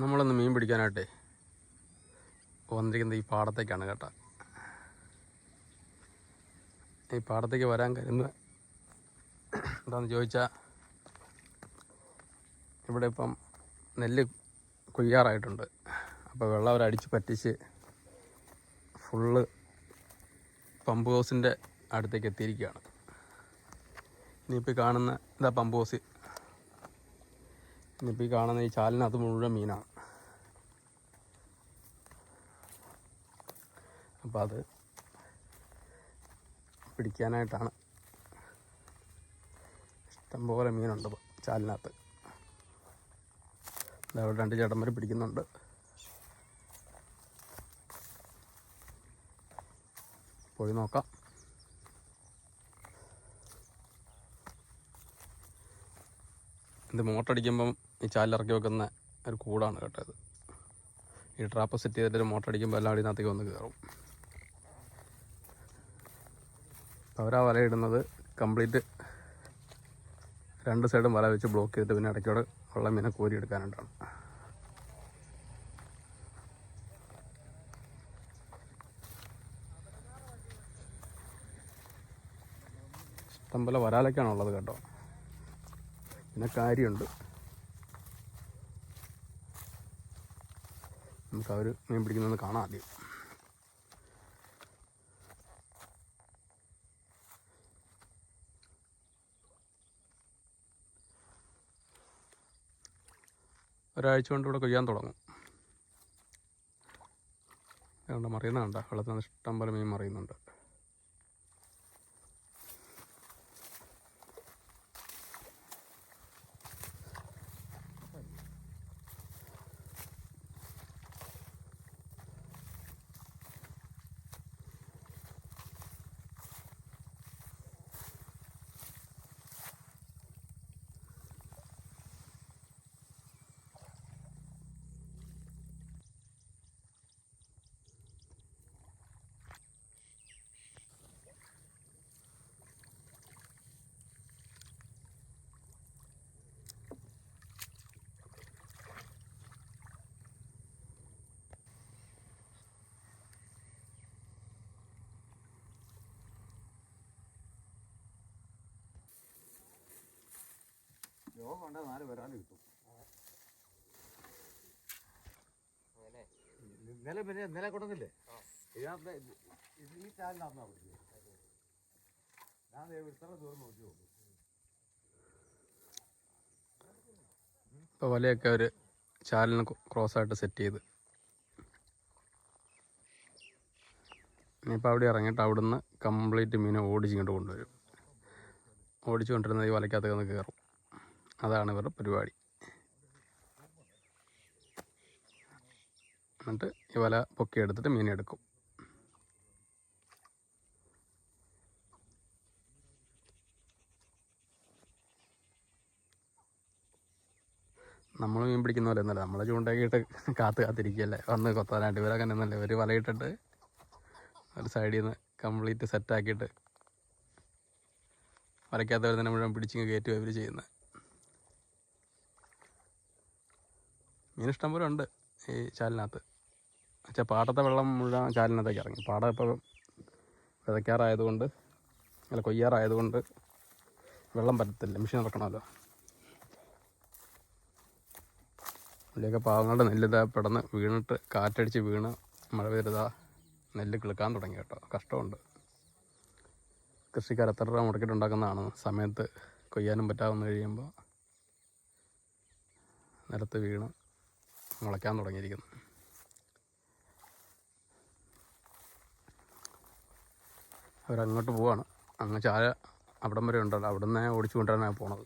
നമ്മളൊന്ന് മീൻ പിടിക്കാനായിട്ടേ വന്നിരിക്കുന്നത് ഈ പാടത്തേക്കാണ് കേട്ടോ. ഈ പാടത്തേക്ക് വരാൻ കരുതുന്നത് എന്താണെന്ന് ചോദിച്ചാൽ ഇവിടെ ഇപ്പം നെല്ല് കൊയ്യാറായിട്ടുണ്ട്. അപ്പോൾ വെള്ളം അവരടിച്ച് പറ്റിച്ച് ഫുള്ള് പമ്പ് ഹൗസിന്റെ അടുത്തേക്ക് എത്തിയിരിക്കുകയാണ്. ഇനിയിപ്പോൾ കാണുന്ന ഇതാ പമ്പ് ഹൗസ്. ഇനിയിപ്പോൾ ഈ കാണുന്ന ഈ ചാലിനകത്ത് മുഴുവൻ മീനാണ്. അപ്പോൾ അത് പിടിക്കാനായിട്ടാണ്. ഇഷ്ടംപോലെ മീനുണ്ട് ചാലിനകത്ത്. അതവിടെ രണ്ട് ചേട്ടന്മാർ പിടിക്കുന്നുണ്ട്. പോയി നോക്കാം. ഇത് മോട്ടടിക്കുമ്പം ഈ ചാലിറക്കി വെക്കുന്ന ഒരു കൂടാണ് കേട്ടോ ഈ ട്രാപ്പ് സെറ്റ് ചെയ്തിട്ട് മോട്ടടിക്കുമ്പോൾ എല്ലാം അടിനകത്തേക്ക് വന്ന് കയറും അവരാ വല ഇടുന്നത്. കംപ്ലീറ്റ് രണ്ട് സൈഡും വല വെച്ച് ബ്ലോക്ക് ചെയ്തിട്ട് പിന്നെ ഇടയ്ക്കോടെ ഉള്ള മീനെ കോരി എടുക്കാനായിട്ടാണ് ഇഷ്ടംപോലെ വരാലൊക്കെയാണ് ഉള്ളത് കേട്ടോ. പിന്നെ കാര്യമുണ്ട്. നമുക്ക് അവർ മീൻ പിടിക്കുന്നത് കാണാം ആദ്യം. ഒരാഴ്ച കൊണ്ട് ഇവിടെ കൊയ്യാൻ തുടങ്ങും. കണ്ട മറിയുന്ന വെള്ളത്തിൽ നിന്ന് ഇഷ്ടം പോലെ മീൻ മറിയുന്നുണ്ട്. രോഗം വേണ്ട നാല് വരാൻ കിട്ടും. ഇന്നലെ പിന്നെ ഇന്നലെ കൊണ്ടുവന്നില്ലേ? ഇതിനകത്ത് ഇത് ഇത് ഈ ചാലിനകത്താ പിടിച്ചത് ഞാൻ ദേ ഇത്ര ദൂരം നോക്കി നോക്കും. ഇപ്പോൾ വലയൊക്കെ അവർ ചാലിന് ക്രോസ് ആയിട്ട് സെറ്റ് ചെയ്ത്. ഇനിയിപ്പോൾ അവിടെ ഇറങ്ങിയിട്ട് അവിടുന്ന് കംപ്ലീറ്റ് മീനെ ഓടിച്ചിങ്ങോട്ട് കൊണ്ടുവരും. ഓടിച്ചു കൊണ്ടിരുന്നത് ഈ വലയ്ക്കകത്ത് നിന്ന് കയറും അതാണ് ഇവരുടെ പരിപാടി. എന്നിട്ട് ഈ വല മീൻ എടുക്കും. നമ്മൾ മീൻ പിടിക്കുന്ന പോലെ ഒന്നല്ല നമ്മളെ ചൂണ്ടയൊക്കെ ഇട്ട് കാത്ത് കാത്തിരിക്കുകയല്ലേ. വന്ന് കൊത്താനായിട്ട് ഇവരങ്ങനെ ഒന്നല്ലേ ഒരു വലയിട്ടിട്ട് ഒരു സൈഡിൽ നിന്ന് കംപ്ലീറ്റ് സെറ്റാക്കിയിട്ട് വരയ്ക്കാത്തവർ തന്നെ മുഴുവൻ പിടിച്ചിങ്ങ് കയറ്റുക ഇവർ ചെയ്യുന്നത്. മീൻ ഇഷ്ടം പോലെ ഉണ്ട് ഈ ചാലിനകത്ത്. പക്ഷേ പാടത്തെ വെള്ളം മുഴുവൻ ചാലിനകത്തേക്ക് ഇറങ്ങി. പാടം ഇപ്പോൾ വിതയ്ക്കാറായതുകൊണ്ട് അല്ല കൊയ്യാറായതുകൊണ്ട് വെള്ളം പറ്റത്തില്ല. മെഷീൻ ഇറക്കണമല്ലോ. ഇതിലേക്ക് പാവങ്ങളുടെ നെല്ലിതാ പെടന്ന് വീണിട്ട് കാറ്റടിച്ച് വീണ് മഴ പെയ്തതാ നെല്ല് കിളുക്കാൻ തുടങ്ങി കേട്ടോ. കഷ്ടമുണ്ട്. കൃഷിക്കാർ എത്ര രൂപ മുടക്കിയിട്ടുണ്ടാക്കുന്നതാണ് സമയത്ത് കൊയ്യാനും പറ്റാവുന്ന കഴിയുമ്പോൾ നിലത്ത് വീണ് മുളയ്ക്കാൻ തുടങ്ങിയിരിക്കുന്നു. അവരങ്ങോട്ട് പോവാണ്. അങ്ങ് ചായ അവിടം വരെ ഉണ്ടല്ലോ. അവിടെ നിന്ന് ഓടിച്ചു കൊണ്ടുവരാനാണ് പോണത്.